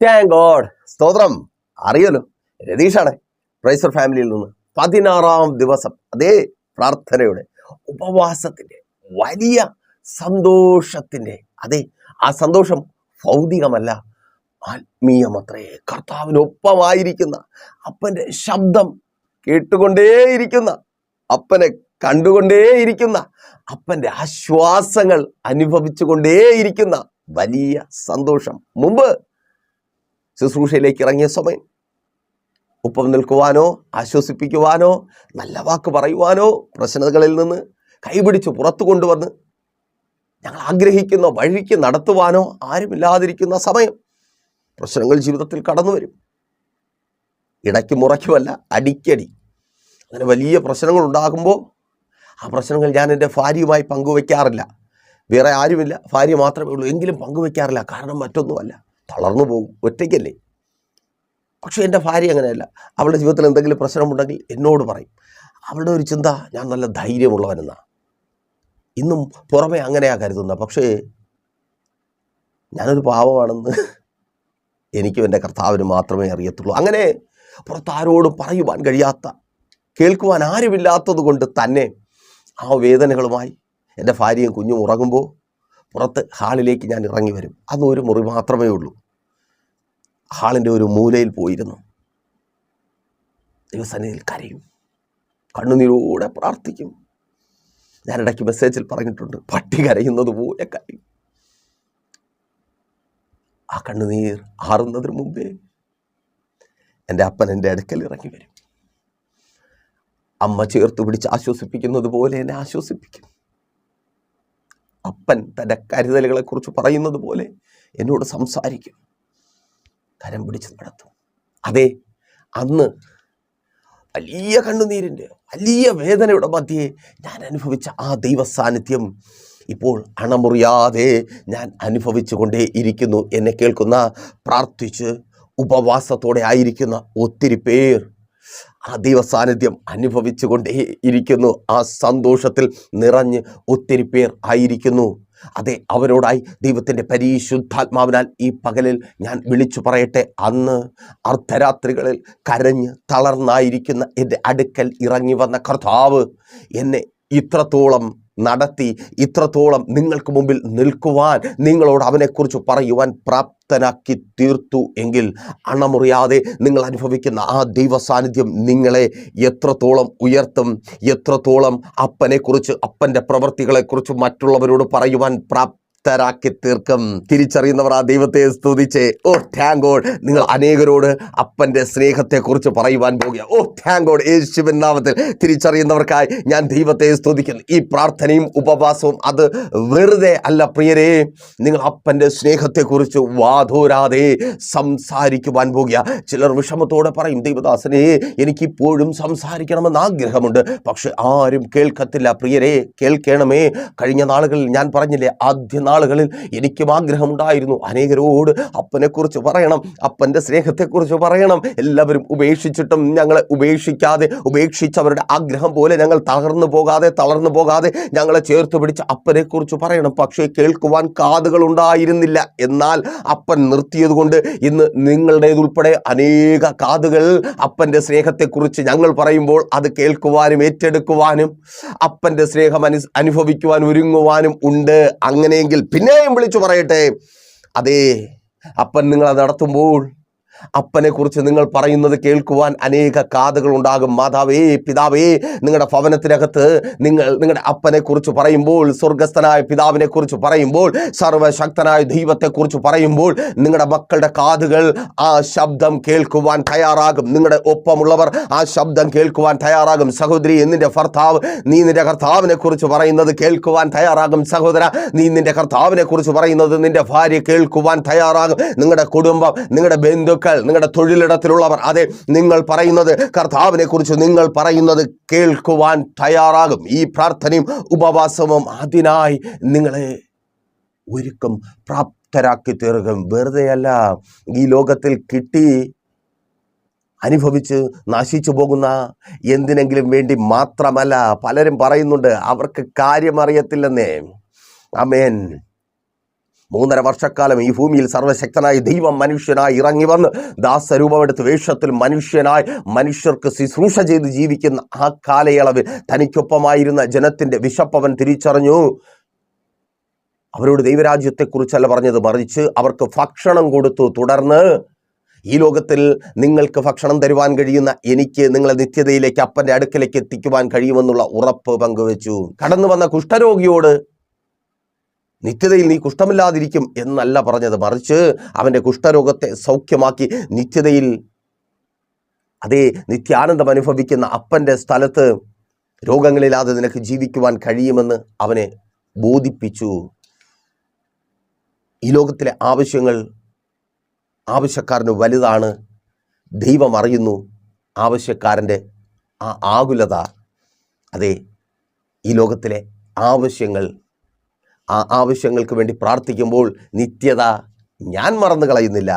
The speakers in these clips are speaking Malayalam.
താങ്ക് ഗോഡ് സ്തോത്രം. അറിയല്ലോ രതീഷാണ്. പ്രൈസർ ഫാമിലിയിൽ നിന്ന് പതിനാറാം ദിവസം അതേ പ്രാർത്ഥനയുടെ ഉപവാസത്തിന്റെ വലിയ സന്തോഷത്തിന്റെ അതെ ആ സന്തോഷം ഭൗതികമല്ല ആത്മീയമത്രേ. കർത്താവിനൊപ്പമായിരിക്കുന്ന അപ്പന്റെ ശബ്ദം കേട്ടുകൊണ്ടേയിരിക്കുന്ന അപ്പനെ കണ്ടുകൊണ്ടേയിരിക്കുന്ന അപ്പന്റെ ആശ്വാസങ്ങൾ അനുഭവിച്ചുകൊണ്ടേയിരിക്കുന്ന വലിയ സന്തോഷം. മുമ്പ് ശുശ്രൂഷയിലേക്ക് ഇറങ്ങിയ സമയം ഒപ്പം നിൽക്കുവാനോ ആശ്വസിപ്പിക്കുവാനോ നല്ല വാക്ക് പറയുവാനോ പ്രശ്നങ്ങളിൽ നിന്ന് കൈപിടിച്ച് പുറത്തു കൊണ്ടുവന്ന് ഞങ്ങൾ ആഗ്രഹിക്കുന്ന വഴിക്ക് നടത്തുവാനോ ആരുമില്ലാതിരിക്കുന്ന സമയം പ്രശ്നങ്ങൾ ജീവിതത്തിൽ കടന്നു വരും. ഇടയ്ക്ക് മുറയ്ക്കുമല്ല അടിക്കടി. അങ്ങനെ വലിയ പ്രശ്നങ്ങൾ ഉണ്ടാകുമ്പോൾ ആ പ്രശ്നങ്ങൾ ഞാൻ എന്റെ ഭാര്യയുമായി പങ്കുവയ്ക്കാറില്ല വേറെ ആരുമില്ല ഭാര്യ മാത്രമേ ഉള്ളൂ. എങ്കിലും പങ്കുവയ്ക്കാറില്ല കാരണം മറ്റൊന്നുമല്ല. തളർന്നു പോകും. ഒറ്റയ്ക്കല്ലേ? പക്ഷേ എന്റെ ഭാര്യ അങ്ങനെയല്ല. അവളുടെ ജീവിതത്തിൽ എന്തെങ്കിലും പ്രശ്നമുണ്ടെങ്കിൽ എന്നോട് പറയും. അവളുടെ ഒരു ചിന്ത ഞാൻ നല്ല ധൈര്യമുള്ളവനെന്നാണ് ഇന്നും പുറമെ അങ്ങനെയാണ് കരുതുന്നത് പക്ഷേ ഞാനൊരു പാവമാണെന്ന് എനിക്കും എന്റെ കർത്താവിന് മാത്രമേ അറിയത്തുള്ളൂ. അങ്ങനെ പുറത്താരോടും പറയുവാൻ കഴിയാത്ത കേൾക്കുവാൻ ആരുമില്ലാത്തത് കൊണ്ട് തന്നെ ആ വേദനകളുമായി എന്റെ ഭാര്യയും കുഞ്ഞും ഉറങ്ങുമ്പോൾ പുറത്ത് ഹാളിലേക്ക് ഞാൻ ഇറങ്ങി വരും. ഒരു മുറി മാത്രമേ ഉള്ളൂ. ഹാളിന്റെ ഒരു മൂലയിൽ പോയിരുന്നു. ദൈവസന്നിധിയിൽ കരയും. കണ്ണുനീരോടെ പ്രാർത്ഥിക്കും. ഞാൻ ഇടയ്ക്ക് മെസ്സേജിൽ പറഞ്ഞിട്ടുണ്ട്. പട്ടി കരയുന്നത് പോലെ കരയും. ആ കണ്ണുനീർ ആറുന്നതിന് മുമ്പേ എന്റെ അപ്പൻ എന്റെ അടുക്കൽ ഇറങ്ങി വരും. അമ്മ ചേർത്ത് പിടിച്ച് ആശ്വസിപ്പിക്കുന്നത് പോലെ എന്നെ ആശ്വസിപ്പിക്കും. അപ്പൻ തന്റെ കരുതലുകളെ കുറിച്ച് പറയുന്നത് പോലെ എന്നോട് സംസാരിക്കും. കരം പിടിച്ച് നടത്തും. അതെ അന്ന് വലിയ കണ്ണുനീരിന്റെ വലിയ വേദനയുടെ മധ്യേ ഞാൻ അനുഭവിച്ച ആ ദൈവ സാന്നിധ്യം ഇപ്പോൾ അണമുറിയാതെ ഞാൻ അനുഭവിച്ചു കൊണ്ടേ ഇരിക്കുന്നു. എന്നെ കേൾക്കുന്ന പ്രാർത്ഥിച്ച് ഉപവാസത്തോടെ ആയിരിക്കുന്ന ഒത്തിരി പേർ ആ ദൈവ സാന്നിധ്യം അനുഭവിച്ചു കൊണ്ടേ ഇരിക്കുന്നു. ആ സന്തോഷത്തിൽ നിറഞ്ഞ് ഒത്തിരി പേർ ആയിരിക്കുന്നു. അതെ അവരോടായി ദൈവത്തിന്റെ പരിശുദ്ധാത്മാവിനാൽ ഈ പകലിൽ ഞാൻ വിളിച്ചു പറയട്ടെ. അന്ന് അർദ്ധരാത്രികളിൽ കരഞ്ഞ് തളർന്നായിരിക്കുന്ന എന്റെ അടുക്കൽ ഇറങ്ങി വന്ന കർത്താവ് എന്നെ ഇത്രത്തോളം നടത്തി ഇത്രത്തോളം നിങ്ങൾക്ക് മുമ്പിൽ നിൽക്കുവാൻ നിങ്ങളോട് അവനെക്കുറിച്ച് പറയുവാൻ പ്രാപ്തനാക്കി തീർത്തു എങ്കിൽ അണമുറിയാതെ നിങ്ങൾ അനുഭവിക്കുന്ന ആ ദൈവ സാന്നിധ്യം നിങ്ങളെ എത്രത്തോളം ഉയർത്തും എത്രത്തോളം അപ്പനെക്കുറിച്ച് അപ്പന്റെ പ്രവൃത്തികളെക്കുറിച്ച് മറ്റുള്ളവരോട് പറയുവാൻ പ്രാപ്ത പ്രാപ്തരാക്കി തീർക്കും. തിരിച്ചറിയുന്നവർ ആ ദൈവത്തെ സ്തുതിച്ച് ഓ താങ്ക് ഗോഡ് നിങ്ങൾ അനേകരോട് അപ്പന്റെ സ്നേഹത്തെക്കുറിച്ച് പറയുവാൻ പോകുക. ഓ താങ്ക് ഗോഡ് യേശുവിൻ നാമത്തിൽ തിരിച്ചറിയുന്നവർക്കായി ഞാൻ ദൈവത്തെ സ്തുതിക്കുന്നു. ഈ പ്രാർത്ഥനയും ഉപവാസവും അത് വെറുതെ അല്ല പ്രിയരെ. നിങ്ങൾ അപ്പന്റെ സ്നേഹത്തെക്കുറിച്ച് വാതോരാതെ സംസാരിക്കുവാൻ പോകുക. ചിലർ വിഷമത്തോടെ പറയും ദൈവദാസനെ എനിക്കിപ്പോഴും സംസാരിക്കണമെന്ന് ആഗ്രഹമുണ്ട്. പക്ഷെ ആരും കേൾക്കത്തില്ല. പ്രിയരെ കേൾക്കണമേ. കഴിഞ്ഞ നാളുകളിൽ ഞാൻ പറഞ്ഞില്ലേ ആദ്യ നാളുകളിൽ എനിക്കും ആഗ്രഹമുണ്ടായിരുന്നു. അനേകരോട് അപ്പനെക്കുറിച്ച് പറയണം അപ്പന്റെ സ്നേഹത്തെക്കുറിച്ച് പറയണം. എല്ലാവരും ഉപേക്ഷിച്ചിട്ടും ഞങ്ങളെ ഉപേക്ഷിക്കാതെ ഉപേക്ഷിച്ചവരുടെ ആഗ്രഹം പോലെ ഞങ്ങൾ തളർന്നു പോകാതെ തളർന്നു പോകാതെ ഞങ്ങളെ ചേർത്ത് പിടിച്ച് അപ്പനെക്കുറിച്ച് പറയണം. പക്ഷേ കേൾക്കുവാൻ കാതുകൾ ഉണ്ടായിരുന്നില്ല. എന്നാൽ അപ്പൻ നിർത്തിയതുകൊണ്ട് ഇന്ന് നിങ്ങളുടേതുൾപ്പെടെ അനേക കാതുകൾ അപ്പന്റെ സ്നേഹത്തെക്കുറിച്ച് ഞങ്ങൾ പറയുമ്പോൾ അത് കേൾക്കുവാനും ഏറ്റെടുക്കുവാനും അപ്പന്റെ സ്നേഹം അനു അനുഭവിക്കുവാൻ ഒരുങ്ങുവാനും ഉണ്ട്. അങ്ങനെയെങ്കിൽ പിന്നെയും വിളിച്ചു പറയട്ടെ. അതേ അപ്പൻ നിങ്ങളെ നടത്തുമ്പോൾ അപ്പനെ കുറിച്ച് നിങ്ങൾ പറയുന്നത് കേൾക്കുവാൻ അനേക കാതുകൾ ഉണ്ടാകും. മാതാവേ പിതാവേ നിങ്ങളുടെ ഭവനത്തിനകത്ത് നിങ്ങൾ നിങ്ങളുടെ അപ്പനെക്കുറിച്ച് പറയുമ്പോൾ സ്വർഗസ്ഥനായ പിതാവിനെ കുറിച്ച് പറയുമ്പോൾ സർവശക്തനായ ദൈവത്തെക്കുറിച്ച് പറയുമ്പോൾ നിങ്ങളുടെ മക്കളുടെ കാതുകൾ ആ ശബ്ദം കേൾക്കുവാൻ തയ്യാറാകും. നിങ്ങളുടെ ഒപ്പമുള്ളവർ ആ ശബ്ദം കേൾക്കുവാൻ തയ്യാറാകും. സഹോദരി എന്നിന്റെ ഭർത്താവ് നീ നിന്റെ കർത്താവിനെ കുറിച്ച് പറയുന്നത് കേൾക്കുവാൻ തയ്യാറാകും. സഹോദര നീ നിന്റെ കർത്താവിനെ കുറിച്ച് പറയുന്നത് നിന്റെ ഭാര്യ കേൾക്കുവാൻ തയ്യാറാകും. നിങ്ങളുടെ കുടുംബം നിങ്ങളുടെ ബന്ധുക്കൾ നിങ്ങളുടെ തൊഴിലിടത്തിലുള്ളവർ. അതെ നിങ്ങൾ പറയുന്നത് കർത്താവിനെ കുറിച്ച് നിങ്ങൾ പറയുന്നത് കേൾക്കുവാൻ തയ്യാറാകും. ഈ പ്രാർത്ഥനയും ഉപവാസവും അതിനായി നിങ്ങളെ ഒരുക്കം പ്രാപ്തരാക്കി തീർക്കും. വെറുതെയല്ല ഈ ലോകത്തിൽ കിട്ടി അനുഭവിച്ച് നശിച്ചു പോകുന്ന എന്തിനെങ്കിലും വേണ്ടി മാത്രമല്ല പലരും പറയുന്നുണ്ട് അവർക്ക് കാര്യമറിയത്തില്ലെന്നേ. അമേൻ മൂന്നര വർഷക്കാലം ഈ ഭൂമിയിൽ സർവശക്തനായ ദൈവം മനുഷ്യനായി ഇറങ്ങി വന്ന് ദാസരൂപമെടുത്ത് വേഷത്തിൽ മനുഷ്യനായി മനുഷ്യർക്ക് ശുശ്രൂഷ ചെയ്ത് ജീവിക്കുന്ന ആ കാലയളവിൽ തനിക്കൊപ്പമായിരുന്ന ജനത്തിന്റെ വിശപ്പവൻ തിരിച്ചറിഞ്ഞു. അവരോട് ദൈവരാജ്യത്തെക്കുറിച്ചല്ല പറഞ്ഞത്. മറിച്ച് അവർക്ക് ഭക്ഷണം കൊടുത്തു. തുടർന്ന് ഈ ലോകത്തിൽ നിങ്ങൾക്ക് ഭക്ഷണം തരുവാൻ കഴിയുന്ന എനിക്ക് നിങ്ങളെ നിത്യതയിലേക്ക് അപ്പന്റെ അടുക്കലേക്ക് എത്തിക്കുവാൻ കഴിയുമെന്നുള്ള ഉറപ്പ് പങ്കുവച്ചു. കടന്നു വന്ന കുഷ്ഠരോഗിയോട് നിത്യതയിൽ നീ കുഷ്ഠമില്ലാതിരിക്കും എന്നല്ല പറഞ്ഞത്. മറിച്ച് അവന്റെ കുഷ്ഠരോഗത്തെ സൗഖ്യമാക്കി നിത്യതയിൽ അതേ നിത്യാനന്ദം അനുഭവിക്കുന്ന അപ്പന്റെ സ്ഥലത്ത് രോഗങ്ങളില്ലാതെ നിനക്ക് ജീവിക്കുവാൻ കഴിയുമെന്ന് അവനെ ബോധിപ്പിച്ചു. ഈ ലോകത്തിലെ ആവശ്യങ്ങൾ ആവശ്യക്കാരന് വലുതാണ്. ദൈവം അറിയുന്നു ആവശ്യക്കാരന്റെ ആ ആകുലത. അതെ ഈ ലോകത്തിലെ ആവശ്യങ്ങൾ ആ ആവശ്യങ്ങൾക്ക് വേണ്ടി പ്രാർത്ഥിക്കുമ്പോൾ നിത്യത ഞാൻ മറന്നു കളയുന്നില്ല.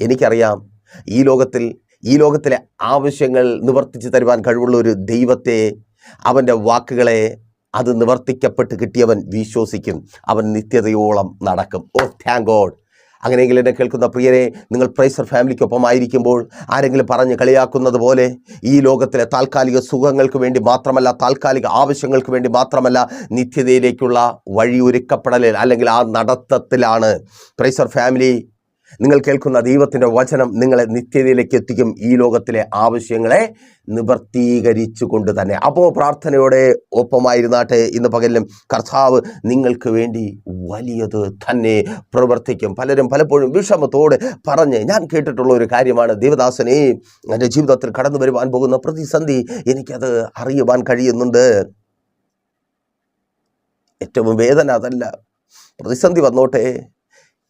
എനിക്കറിയാം ഈ ലോകത്തിൽ ഈ ലോകത്തിലെ ആവശ്യങ്ങൾ നിവർത്തിച്ചു തരുവാൻ കഴിവുള്ള ഒരു ദൈവത്തെ അവന്റെ വാക്കുകളെ അത് നിവർത്തിക്കപ്പെട്ട് കിട്ടിയവൻ വിശ്വസിക്കും. അവൻ നിത്യതയോളം നടക്കും. ഓ താങ്ക് ഗോഡ് അങ്ങനെയെങ്കിൽ എന്നെ കേൾക്കുന്ന പ്രിയരെ നിങ്ങൾ പ്രൈസർ ഫാമിലിക്കൊപ്പമായിരിക്കുമ്പോൾ ആരെങ്കിലും പറഞ്ഞ് കളിയാക്കുന്നത് പോലെ ഈ ലോകത്തിലെ താൽക്കാലിക സുഖങ്ങൾക്ക് വേണ്ടി മാത്രമല്ല താൽക്കാലിക ആവശ്യങ്ങൾക്ക് വേണ്ടി മാത്രമല്ല നിത്യതയിലേക്കുള്ള വഴിയൊരുക്കപ്പെടലിൽ അല്ലെങ്കിൽ ആ നടത്തത്തിലാണ് പ്രൈസർ ഫാമിലി നിങ്ങൾ കേൾക്കുന്ന ദൈവത്തിന്റെ വചനം നിങ്ങളെ നിത്യതയിലേക്ക് എത്തിക്കും. ഈ ലോകത്തിലെ ആവശ്യങ്ങളെ നിവർത്തീകരിച്ചു കൊണ്ട് തന്നെ. അപ്പോൾ പ്രാർത്ഥനയോടെ ഒപ്പമായിരുന്നാട്ടെ. ഇന്ന് പകലിലും കർത്താവ് നിങ്ങൾക്ക് വേണ്ടി വലിയത് തന്നെ പ്രവർത്തിക്കും. പലരും പലപ്പോഴും വിഷമത്തോടെ പറഞ്ഞ് ഞാൻ കേട്ടിട്ടുള്ള ഒരു കാര്യമാണ്. ദേവദാസനെ എന്റെ ജീവിതത്തിൽ കടന്നു വരുവാൻ പോകുന്ന പ്രതിസന്ധി എനിക്കത് അറിയുവാൻ കഴിയുന്നുണ്ട്. ഏറ്റവും വേദന അതല്ല. പ്രതിസന്ധി വന്നോട്ടെ.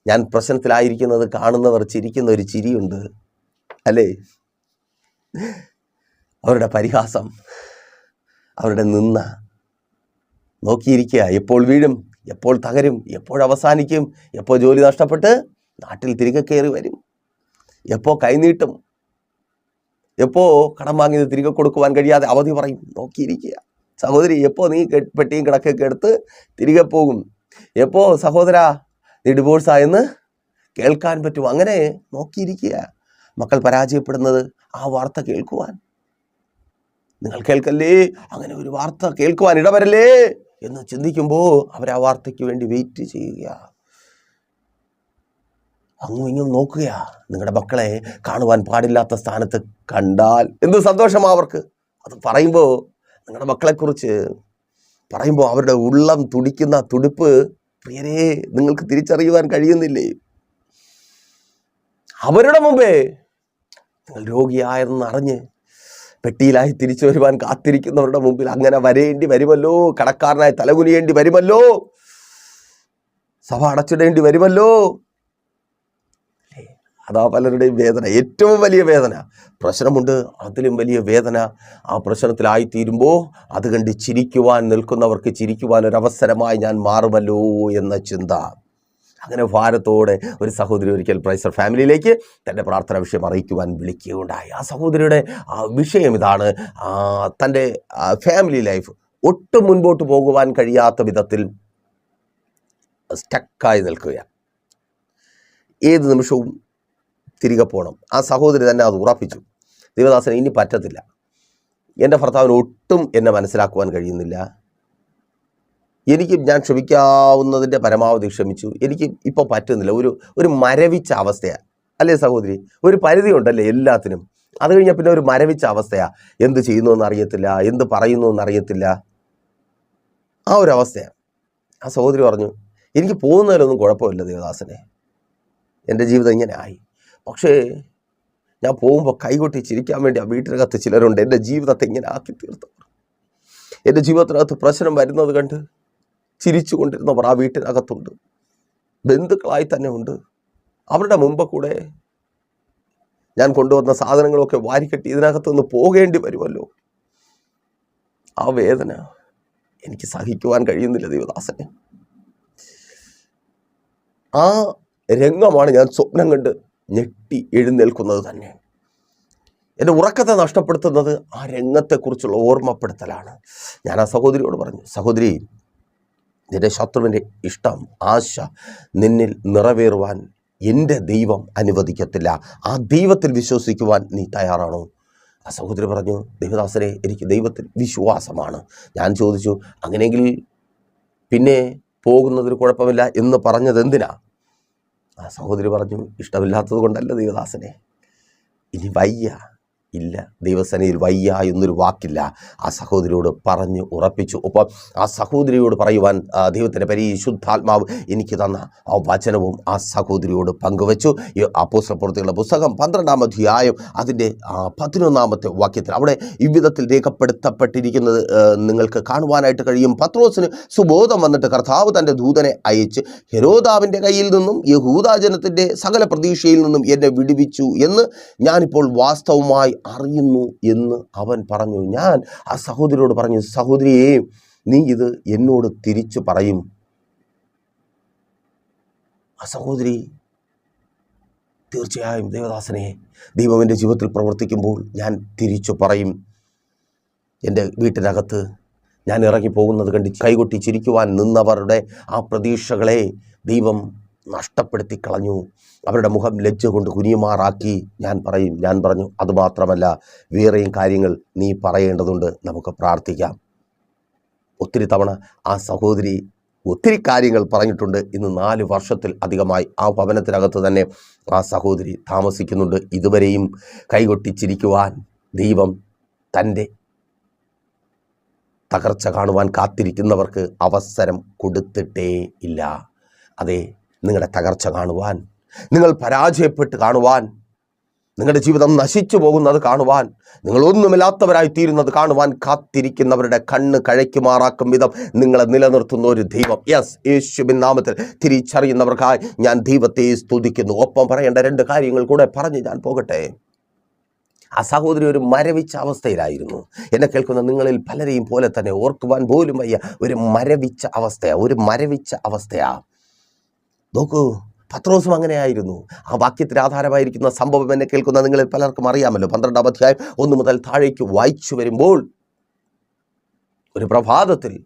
ഞാൻ പ്രശ്നത്തിലായിരിക്കുന്നത് കാണുന്നവർ ചിരിക്കുന്ന ഒരു ചിരിയുണ്ട്. അല്ലേ? അവരുടെ പരിഹാസം അവരുടെ നിന്ന നോക്കിയിരിക്കുക. എപ്പോൾ വീഴും എപ്പോൾ തകരും എപ്പോൾ അവസാനിക്കും എപ്പോൾ ജോലി നഷ്ടപ്പെട്ട് നാട്ടിൽ തിരികെ കയറി വരും. എപ്പോൾ കൈനീട്ടും എപ്പോൾ കടം വാങ്ങിയത് തിരികെ കൊടുക്കുവാൻ കഴിയാതെ അവധി പറയും. നോക്കിയിരിക്കുക. സഹോദരി എപ്പോൾ നീ പെട്ടിയും കിടക്കൊക്കെ എടുത്ത് തിരികെ പോകും? എപ്പോൾ സഹോദര നീ ഡിവോഴ്സ് ആയെന്ന് കേൾക്കാൻ പറ്റും അങ്ങനെ നോക്കിയിരിക്കുക. മക്കൾ പരാജയപ്പെടുന്നത് ആ വാർത്ത കേൾക്കുവാൻ. നിങ്ങൾ കേൾക്കല്ലേ? അങ്ങനെ ഒരു വാർത്ത കേൾക്കുവാൻ ഇടവരല്ലേ? എന്ന് ചിന്തിക്കുമ്പോൾ അവർ ആ വാർത്തയ്ക്ക് വേണ്ടി വെയിറ്റ് ചെയ്യുക. അങ്ങും ഇങ്ങും നോക്കുക. നിങ്ങളുടെ മക്കളെ കാണുവാൻ പാടില്ലാത്ത സ്ഥാനത്ത് കണ്ടാൽ എന്ത് സന്തോഷമാണ് അവർക്ക്. അത് പറയുമ്പോൾ നിങ്ങളുടെ മക്കളെക്കുറിച്ച് പറയുമ്പോൾ അവരുടെ ഉള്ളം തുടിക്കുന്ന തുടിപ്പ് പ്രിയരെ നിങ്ങൾക്ക് തിരിച്ചറിയുവാൻ കഴിയുന്നില്ലേ? അവരുടെ മുമ്പേ നിങ്ങൾ രോഗിയായെന്ന് അറിഞ്ഞ് പെട്ടിയിലായി തിരിച്ചു വരുവാൻ കാത്തിരിക്കുന്നവരുടെ മുമ്പിൽ അങ്ങനെ വരേണ്ടി വരുമല്ലോ? കടക്കാരനായി തലകുനിയേണ്ടി വരുമല്ലോ? സഭ അടച്ചിടേണ്ടി വരുമല്ലോ? അതാ പലരുടെയും വേദന. ഏറ്റവും വലിയ വേദന. പ്രശ്നമുണ്ട് അതിലും വലിയ വേദന. ആ പ്രശ്നത്തിലായിത്തീരുമ്പോൾ അത് കണ്ട് ചിരിക്കുവാൻ നിൽക്കുന്നവർക്ക് ചിരിക്കുവാൻ ഒരു അവസരമായി ഞാൻ മാറുമല്ലോ എന്ന ചിന്ത. അങ്ങനെ ഭാരത്തോടെ ഒരു സഹോദരി ഒരിക്കൽ പ്രൈസർ ഫാമിലിയിലേക്ക് തന്റെ പ്രാർത്ഥന വിഷയം അറിയിക്കുവാൻ വിളിക്കുകയുണ്ടായി. ആ സഹോദരിയുടെ വിഷയം ഇതാണ്. തന്റെ ഫാമിലി ലൈഫ് ഒട്ടും മുൻപോട്ട് പോകുവാൻ കഴിയാത്ത വിധത്തിൽ സ്റ്റക്കായി നിൽക്കുകയാണ്. ഏത് നിമിഷവും തിരികെ പോകണം ആ സഹോദരി തന്നെ അത് ഉറപ്പിച്ചു. ദേവദാസന് ഇനി പറ്റത്തില്ല. എന്റെ ഭർത്താവിന് ഒട്ടും എന്നെ മനസ്സിലാക്കുവാൻ കഴിയുന്നില്ല. എനിക്ക് ഞാൻ ക്ഷമിക്കാവുന്നതിന്റെ പരമാവധി ക്ഷമിച്ചു. എനിക്ക് ഇപ്പോൾ പറ്റുന്നില്ല. ഒരു ഒരു മരവിച്ച അവസ്ഥയാണ്. അല്ലേ സഹോദരി? ഒരു പരിധി ഉണ്ടല്ലേ എല്ലാത്തിനും? അത് കഴിഞ്ഞാൽ പിന്നെ ഒരു മരവിച്ച അവസ്ഥയാണ് എന്ത് ചെയ്യുന്നു എന്നറിയത്തില്ല എന്ത് പറയുന്നു എന്നറിയത്തില്ല ആ ഒരു അവസ്ഥയാണ്. ആ സഹോദരി പറഞ്ഞു എനിക്ക് പോകുന്നതിലൊന്നും കുഴപ്പമില്ല ദേവദാസനെ. എന്റെ ജീവിതം ഇങ്ങനെ ആയി. പക്ഷേ ഞാൻ പോകുമ്പോൾ കൈകൊട്ടി ചിരിക്കാൻ വേണ്ടി ആ വീട്ടിനകത്ത് ചിലരുണ്ട്. എന്റെ ജീവിതത്തെ ഇങ്ങനെ ആക്കി തീർത്തവർ. എന്റെ ജീവിതത്തിനകത്ത് പ്രശ്നം വരുന്നത് കണ്ട് ചിരിച്ചു കൊണ്ടിരുന്നവർ ആ വീട്ടിനകത്തുണ്ട്. ബന്ധുക്കളായി തന്നെ ഉണ്ട്. അവരുടെ മുമ്പ് കൂടെ ഞാൻ കൊണ്ടുവന്ന സാധനങ്ങളൊക്കെ വാരിക്കെട്ടി ഇതിനകത്ത് നിന്ന് പോകേണ്ടി വരുമല്ലോ. ആ വേദന എനിക്ക് സഹിക്കുവാൻ കഴിയുന്നില്ല ദേവദാസന്. ആ രംഗമാണ് ഞാൻ സ്വപ്നം കണ്ട് ഞെട്ടി എഴുന്നേൽക്കുന്നത് തന്നെ. എന്റെ ഉറക്കത്തെ നഷ്ടപ്പെടുത്തുന്നത് ആ രംഗത്തെക്കുറിച്ചുള്ള ഓർമ്മപ്പെടുത്തലാണ്. ഞാൻ ആ സഹോദരിയോട് പറഞ്ഞു സഹോദരി നിന്റെ ശത്രുവിന്റെ ഇഷ്ടം ആശ നിന്നിൽ നിറവേറുവാൻ എന്റെ ദൈവം അനുവദിക്കത്തില്ല. ആ ദൈവത്തിൽ വിശ്വസിക്കുവാൻ നീ തയ്യാറാണോ? ആ സഹോദരി പറഞ്ഞു ദൈവദാസനെ എനിക്ക് ദൈവത്തിൽ വിശ്വാസമാണ്. ഞാൻ ചോദിച്ചു അങ്ങനെയെങ്കിൽ പിന്നെ പോകുന്നതിന് കുഴപ്പമില്ല എന്ന് പറഞ്ഞത് എന്തിനാ ആ സഹോദരി പറഞ്ഞു ഇഷ്ടമില്ലാത്തത് കൊണ്ടല്ല ദൈവദാസനെ. ഇനി വയ്യ. ഇല്ല. ദൈവസേനയിൽ വയ്യ എന്നൊരു വാക്കില്ല. ആ സഹോദരിയോട് പറഞ്ഞ് ഉറപ്പിച്ചു. ഒപ്പം ആ സഹോദരിയോട് പറയുവാൻ ദൈവത്തിന്റെ പരിശുദ്ധാത്മാവ് എനിക്ക് തന്ന ആ വചനവും ആ സഹോദരിയോട് പങ്കുവച്ചു. പ്രവൃത്തികളുടെ പുസ്തകം പന്ത്രണ്ടാം അധ്യായം അതിന്റെ പതിനൊന്നാമത്തെ വാക്യത്തിൽ അവിടെ ഇവിധത്തിൽ രേഖപ്പെടുത്തപ്പെട്ടിരിക്കുന്നത് നിങ്ങൾക്ക് കാണുവാനായിട്ട് കഴിയും. പത്രോസിന് സുബോധം വന്നിട്ട് കർത്താവ് തന്റെ ദൂതനെ അയച്ച് ഹെരോദാവിന്റെ കയ്യിൽ നിന്നും യഹൂദാജനത്തിന്റെ സകല പ്രതീക്ഷയിൽ നിന്നും എന്നെ വിടുവിച്ചു എന്ന് ഞാനിപ്പോൾ വാസ്തവമായി അറിയുന്നു എന്ന് അവൻ പറഞ്ഞു. ഞാൻ ആ സഹോദരിയോട് പറഞ്ഞു സഹോദരിയെ നീ ഇത് എന്നോട് തിരിച്ചു പറയും. ആ സഹോദരി തീർച്ചയായും ദേവദാസനെ ദൈവം എന്റെ ജീവിതത്തിൽ പ്രവർത്തിക്കുമ്പോൾ ഞാൻ തിരിച്ചു പറയും. എന്റെ വീട്ടിനകത്ത് ഞാൻ ഇറങ്ങി പോകുന്നത് കണ്ട് കൈകൊട്ടി ചിരിക്കുവാൻ നിന്നവരുടെ ആ പ്രതീക്ഷകളെ ദൈവം നഷ്ടപ്പെടുത്തി കളഞ്ഞു. അവരുടെ മുഖം ലജ്ജ കൊണ്ട് കുനിയുമാറാക്കി ഞാൻ പറയും ഞാൻ പറഞ്ഞു അതുമാത്രമല്ല വേറെയും കാര്യങ്ങൾ നീ പറയേണ്ടതുണ്ട്. നമുക്ക് പ്രാർത്ഥിക്കാം. ഒത്തിരി തവണ ആ സഹോദരി ഒത്തിരി കാര്യങ്ങൾ പറഞ്ഞിട്ടുണ്ട്. ഇന്ന് നാല് വർഷത്തിൽ അധികമായി ആ ഭവനത്തിനകത്ത് തന്നെ ആ സഹോദരി താമസിക്കുന്നുണ്ട്. ഇതുവരെയും കൈകൊട്ടിച്ചിരിക്കുവാൻ ദൈവം തന്റെ തകർച്ച കാണുവാൻ കാത്തിരിക്കുന്നവർക്ക് അവസരം കൊടുത്തിട്ടേ ഇല്ല. അതെ നിങ്ങളുടെ തകർച്ച കാണുവാൻ നിങ്ങൾ പരാജയപ്പെട്ട് കാണുവാൻ നിങ്ങളുടെ ജീവിതം നശിച്ചു പോകുന്നത് കാണുവാൻ നിങ്ങളൊന്നുമില്ലാത്തവരായി തീരുന്നത് കാണുവാൻ കാത്തിരിക്കുന്നവരുടെ കണ്ണ് കഴയ്ക്കുമാറാക്കും വിധം നിങ്ങളെ നിലനിർത്തുന്ന ഒരു ദൈവം. യെസ് യേശുവിൻ നാമത്തിൽ തിരിച്ചറിയുന്നവർക്കായി ഞാൻ ദൈവത്തെ സ്തുതിക്കുന്നു. ഒപ്പം പറയേണ്ട രണ്ട് കാര്യങ്ങൾ കൂടെ പറഞ്ഞ് ഞാൻ പോകട്ടെ. ആ സഹോദരി ഒരു മരവിച്ച അവസ്ഥയിലായിരുന്നു. എന്നെ കേൾക്കുന്ന നിങ്ങളിൽ പലരെയും പോലെ തന്നെ ഓർക്കുവാൻ പോലും വയ്യ. ഒരു മരവിച്ച അവസ്ഥയാണ് ഒരു മരവിച്ച അവസ്ഥയാ. നോക്കൂ പത്രോസും അങ്ങനെയായിരുന്നു. ആ വാക്യത്തിന് ആധാരമായിരിക്കുന്ന സംഭവം എന്നെ കേൾക്കുന്ന നിങ്ങളിൽ പലർക്കും അറിയാമല്ലോ. പന്ത്രണ്ടാം അധ്യായം ഒന്ന് മുതൽ താഴേക്ക് വായിച്ചു വരുമ്പോൾ ഒരു പ്രഭാതത്തിൽ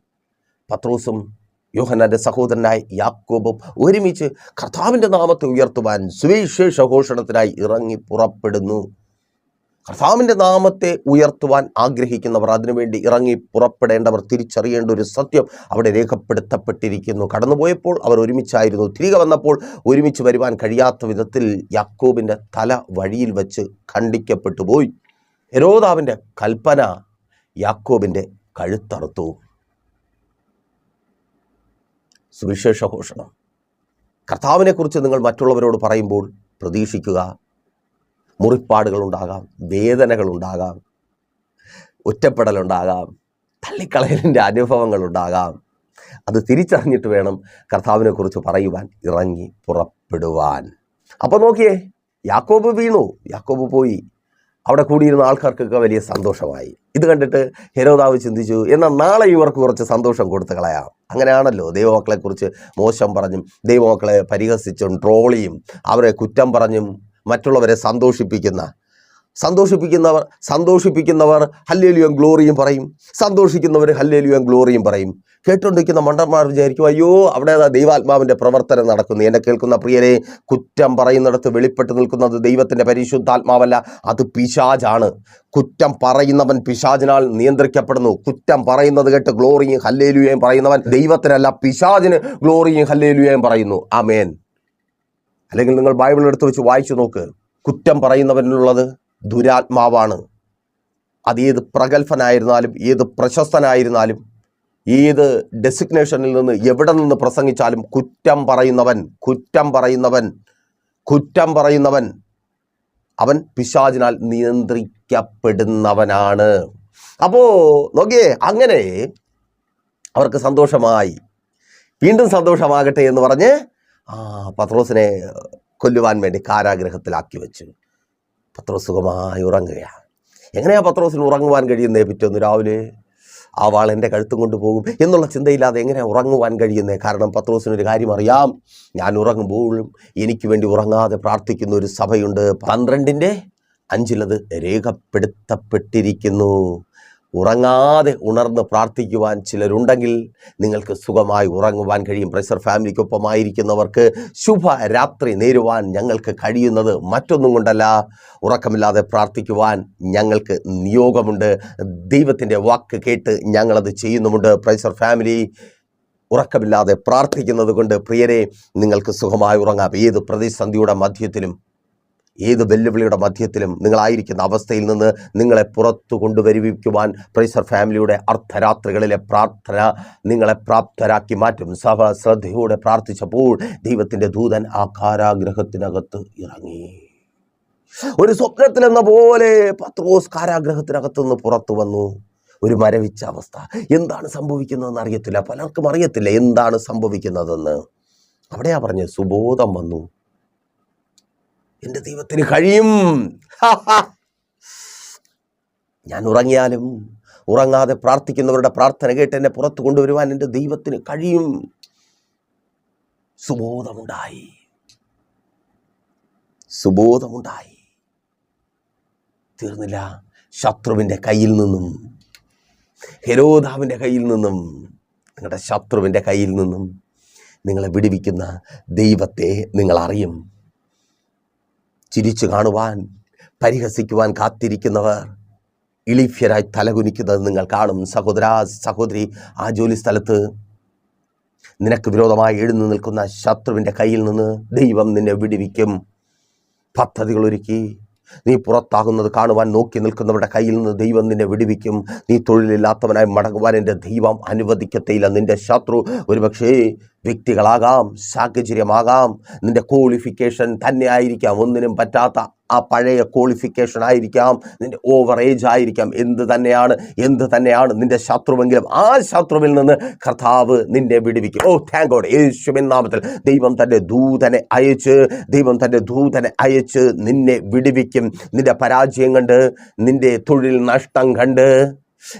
പത്രോസും യോഹന്നാന്റെ സഹോദരനായ യാക്കോബും ഒരുമിച്ച് കർത്താവിന്റെ നാമത്തെ ഉയർത്തുവാൻ സുവിശേഷ ഘോഷണത്തിനായി ഇറങ്ങി പുറപ്പെടുന്നു. കർത്താവിന്റെ നാമത്തെ ഉയർത്തുവാൻ ആഗ്രഹിക്കുന്നവർ അതിനുവേണ്ടി ഇറങ്ങി പുറപ്പെടേണ്ടവർ തിരിച്ചറിയേണ്ട ഒരു സത്യം അവിടെ രേഖപ്പെടുത്തപ്പെട്ടിരിക്കുന്നു. കടന്നുപോയപ്പോൾ അവർ ഒരുമിച്ചായിരുന്നു. തിരികെ വന്നപ്പോൾ ഒരുമിച്ച് വരുവാൻ കഴിയാത്ത വിധത്തിൽ യാക്കോബിന്റെ തല വഴിയിൽ വച്ച് ഖണ്ഡിക്കപ്പെട്ടു പോയി. ഹെരോദാവിന്റെ കൽപ്പന യാക്കോബിന്റെ കഴുത്തറുത്തു. സുവിശേഷ ഘോഷണം കർത്താവിനെക്കുറിച്ച് നിങ്ങൾ മറ്റുള്ളവരോട് പറയുമ്പോൾ പ്രതീക്ഷിക്കുക മുറിപ്പാടുകളുണ്ടാകാം വേദനകളുണ്ടാകാം ഒറ്റപ്പെടലുണ്ടാകാം തള്ളിക്കളയലിന്റെ അനുഭവങ്ങളുണ്ടാകാം. അത് തിരിച്ചറിഞ്ഞിട്ട് വേണം കർത്താവിനെക്കുറിച്ച് പറയുവാൻ ഇറങ്ങി പുറപ്പെടുവാൻ. അപ്പോൾ നോക്കിയേ യാക്കോബ് വീണു യാക്കോബ് പോയി. അവിടെ കൂടിയിരുന്ന ആൾക്കാർക്കൊക്കെ വലിയ സന്തോഷമായി. ഇത് കണ്ടിട്ട് ഹെരോദാവ് ചിന്തിച്ചു എന്നാൽ നാളെ ഇവർക്ക് കുറച്ച് സന്തോഷം കൊടുത്തു കളയാം. അങ്ങനെയാണല്ലോ ദൈവമക്കളെക്കുറിച്ച് മോശം പറഞ്ഞും ദൈവമക്കളെ പരിഹസിച്ചും ട്രോളിയും അവരെ കുറ്റം പറഞ്ഞും മറ്റുള്ളവരെ സന്തോഷിപ്പിക്കുന്ന. സന്തോഷിപ്പിക്കുന്നവർ സന്തോഷിപ്പിക്കുന്നവർ ഹല്ലേലുയും ഗ്ലോറിയും പറയും. സന്തോഷിക്കുന്നവർ ഹല്ലേലുയും ഗ്ലോറിയും പറയും. കേട്ടുകൊണ്ടിരിക്കുന്ന മണ്ടന്മാർ വിചാരിക്കും അയ്യോ അവിടെ ദൈവാത്മാവിന്റെ പ്രവർത്തനം നടക്കുന്നു. എന്നെ കേൾക്കുന്ന പ്രിയരെ കുറ്റം പറയുന്നിടത്ത് വെളിപ്പെട്ട് നിൽക്കുന്നത് ദൈവത്തിന്റെ പരിശുദ്ധാത്മാവല്ല അത് പിശാജാണ് കുറ്റം പറയുന്നവൻ പിശാജിനാൽ നിയന്ത്രിക്കപ്പെടുന്നു. കുറ്റം പറയുന്നത് കേട്ട് ഗ്ലോറിയും ഹല്ലേലുയും പറയുന്നവൻ ദൈവത്തിനല്ല പിശാജിന് ഗ്ലോറിയും ഹല്ലേലുയും പറയുന്നു. ആമേൻ അല്ലെങ്കിൽ നിങ്ങൾ ബൈബിൾ എടുത്ത് വെച്ച് വായിച്ചു നോക്ക്. കുറ്റം പറയുന്നവനുള്ളത് ദുരാത്മാവാണ്. അത് ഏത് പ്രഗത്ഭനായിരുന്നാലും ഏത് പ്രശസ്തനായിരുന്നാലും ഏത് ഡെസിഗ്നേഷനിൽ നിന്ന് എവിടെ നിന്ന് പ്രസംഗിച്ചാലും കുറ്റം പറയുന്നവൻ കുറ്റം പറയുന്നവൻ കുറ്റം പറയുന്നവൻ അവൻ പിശാചിനാൽ നിയന്ത്രിക്കപ്പെടുന്നവനാണ്. അപ്പോൾ നോക്കിയേ അങ്ങനെ അവർക്ക് സന്തോഷമായി. വീണ്ടും സന്തോഷമാകട്ടെ എന്ന് പറഞ്ഞ് പത്രോസിനെ കൊല്ലുവാൻ വേണ്ടി കാരാഗ്രഹത്തിലാക്കി വെച്ചു. പത്രോസ് സുഖമായി ഉറങ്ങുകയാണ് എങ്ങനെയാ പത്രോസിന് ഉറങ്ങുവാൻ കഴിയുന്നേ പിറ്റേന്ന് രാവിലെ? ആ വാൾ എന്റെ കഴുത്തും കൊണ്ടുപോകും എന്നുള്ള ചിന്തയില്ലാതെ എങ്ങനെ ഉറങ്ങുവാൻ കഴിയുന്നേ? കാരണം പത്രോസിനൊരു കാര്യം അറിയാം. ഞാൻ ഉറങ്ങുമ്പോഴും എനിക്ക് വേണ്ടി ഉറങ്ങാതെ പ്രാർത്ഥിക്കുന്ന ഒരു സഭയുണ്ട്. പന്ത്രണ്ടിന്റെ അഞ്ചിലത് രേഖപ്പെടുത്തപ്പെട്ടിരിക്കുന്നു. ഉറങ്ങാതെ ഉണർന്ന് പ്രാർത്ഥിക്കുവാൻ ചിലരുണ്ടെങ്കിൽ നിങ്ങൾക്ക് സുഖമായി ഉറങ്ങുവാൻ കഴിയും. പ്രഷർ ഫാമിലിക്കൊപ്പമായിരിക്കുന്നവർക്ക് ശുഭരാത്രി നേരുവാൻ ഞങ്ങൾക്ക് കഴിയുന്നത് മറ്റൊന്നും കൊണ്ടല്ല. ഉറക്കമില്ലാതെ പ്രാർത്ഥിക്കുവാൻ ഞങ്ങൾക്ക് നിയോഗമുണ്ട്. ദൈവത്തിന്റെ വാക്ക് കേട്ട് ഞങ്ങളത് ചെയ്യുന്നുമുണ്ട്. പ്രൈസർ ഫാമിലി ഉറക്കമില്ലാതെ പ്രാർത്ഥിക്കുന്നത് കൊണ്ട് പ്രിയരെ നിങ്ങൾക്ക് സുഖമായി ഉറങ്ങാം. ഏത് പ്രതിസന്ധിയുടെ മധ്യത്തിലും ഏത് വെല്ലുവിളിയുടെ മധ്യത്തിലും നിങ്ങളായിരിക്കുന്ന അവസ്ഥയിൽ നിന്ന് നിങ്ങളെ പുറത്തു കൊണ്ടുവരുവിക്കുവാൻ പ്രൈസർ ഫാമിലിയുടെ അർദ്ധരാത്രികളിലെ പ്രാർത്ഥന നിങ്ങളെ പ്രാപ്തരാക്കി മാറ്റും. സഭ ശ്രദ്ധയോടെ പ്രാർത്ഥിച്ചപ്പോൾ ദൈവത്തിന്റെ ദൂതൻ ആ കാരാഗ്രഹത്തിനകത്ത് ഇറങ്ങി. ഒരു സ്വപ്നത്തിലെന്ന പോലെ പത്രോസ് കാരാഗ്രഹത്തിനകത്ത് നിന്ന് പുറത്തു വന്നു. ഒരു മരവിച്ച അവസ്ഥ. എന്താണ് സംഭവിക്കുന്നതെന്ന് അറിയത്തില്ല. പലർക്കും അറിയത്തില്ല എന്താണ് സംഭവിക്കുന്നതെന്ന്. അവിടെയാ പറഞ്ഞത് സുബോധം വന്നു. എന്റെ ദൈവത്തിന് കഴിയും. ഞാൻ ഉറങ്ങിയാലും ഉറങ്ങാതെ പ്രാർത്ഥിക്കുന്നവരുടെ പ്രാർത്ഥന കേട്ട് എന്നെ പുറത്തു കൊണ്ടുവരുവാൻ എന്റെ ദൈവത്തിന് കഴിയും. സുബോധമുണ്ടായി. സുബോധമുണ്ടായി. തീർന്നില്ല. ശത്രുവിന്റെ കയ്യിൽ നിന്നും ഹെരോദാവിന്റെ കയ്യിൽ നിന്നും നിങ്ങളുടെ ശത്രുവിന്റെ കയ്യിൽ നിന്നും നിങ്ങളെ വിടുവിക്കുന്ന ദൈവത്തെ നിങ്ങൾ അറിയും ചിരിച്ചു കാണുവാൻ പരിഹസിക്കുവാൻ കാത്തിരിക്കുന്നവർ. ഇളിഫ്യരായി തലകുനിക്കുന്നത് നിങ്ങൾ കാണും. സഹോദര സഹോദരി ആ ജോലി സ്ഥലത്ത് നിനക്ക് വിരോധമായി എഴുന്നു നിൽക്കുന്ന ശത്രുവിന്റെ കയ്യിൽ നിന്ന് ദൈവം നിന്നെ വിടിവിക്കും. പദ്ധതികൾ ഒരുക്കി നീ പുറത്താകുന്നത് കാണുവാൻ നോക്കി നിൽക്കുന്നവരുടെ കയ്യിൽ നിന്ന് ദൈവം നിന്നെ വിടുവിക്കും. നീ തൊഴിലില്ലാത്തവനായി മടങ്ങുവാൻ എന്റെ ദൈവം അനുവദിക്കത്തില്ല. നിന്റെ ശത്രു ഒരുപക്ഷേ വ്യക്തികളാകാം സാഹചര്യമാകാം. നിന്റെ ക്വാളിഫിക്കേഷൻ തന്നെ ആയിരിക്കാം ഒന്നിനും പറ്റാത്ത ആ പഴയ ക്വാളിഫിക്കേഷൻ ആയിരിക്കാം നിന്റെ ഓവർ ഏജ് ആയിരിക്കാം. എന്ത് തന്നെയാണ് എന്ത് തന്നെയാണ് നിന്റെ ശത്രുവെങ്കിലും ആ ശത്രുവിൽ നിന്ന് കർത്താവ് നിന്നെ വിടുവിക്കും. ഓ താങ്ക് ഗോഡ് യേശുവിൻ നാമത്തിൽ ദൈവം തന്റെ ദൂതനെ അയച്ച് ദൈവം തന്റെ ദൂതനെ അയച്ച് നിന്നെ വിടുവിക്കും. നിന്റെ പരാജയം കണ്ട് നിന്റെ തൊഴിൽ നഷ്ടം കണ്ട്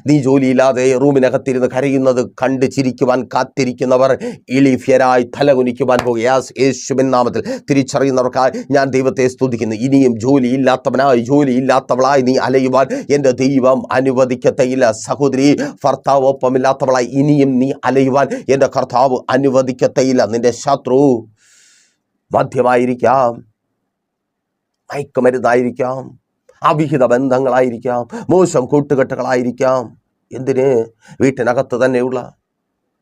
നീ ജോലിയില്ലാതെ റൂമിനകത്തിരുന്ന് കരയുന്നത് കണ്ട് ചിരിക്കുവാൻ കാത്തിരിക്കുന്നവർ ഇളിഫ്യരായി തലകുനിക്കുവാൻ പോകുക. യേശുവിൻ നാമത്തിൽ തിരിച്ചറിയുന്നവർക്കായി ഞാൻ ദൈവത്തെ സ്തുതിക്കുന്നു. ഇനിയും ജോലിയില്ലാത്തവനായി ജോലിയില്ലാത്തവളായി നീ അലയുവാൻ എന്റെ ദൈവം അനുവദിക്കത്തയില്ല. സഹോദരി ഭർത്താവ് ഒപ്പമില്ലാത്തവളായി ഇനിയും നീ അലയുവാൻ എന്റെ കർത്താവ് അനുവദിക്കത്തയില്ല. നിന്റെ ശത്രു മദ്യമായിരിക്കാം മയക്കുമരുന്നായിരിക്കാം അവിഹിത ബന്ധങ്ങളായിരിക്കാം മോശം കൂട്ടുകെട്ടുകളായിരിക്കാം. എന്തിന്? വീട്ടിനകത്ത് തന്നെയുള്ള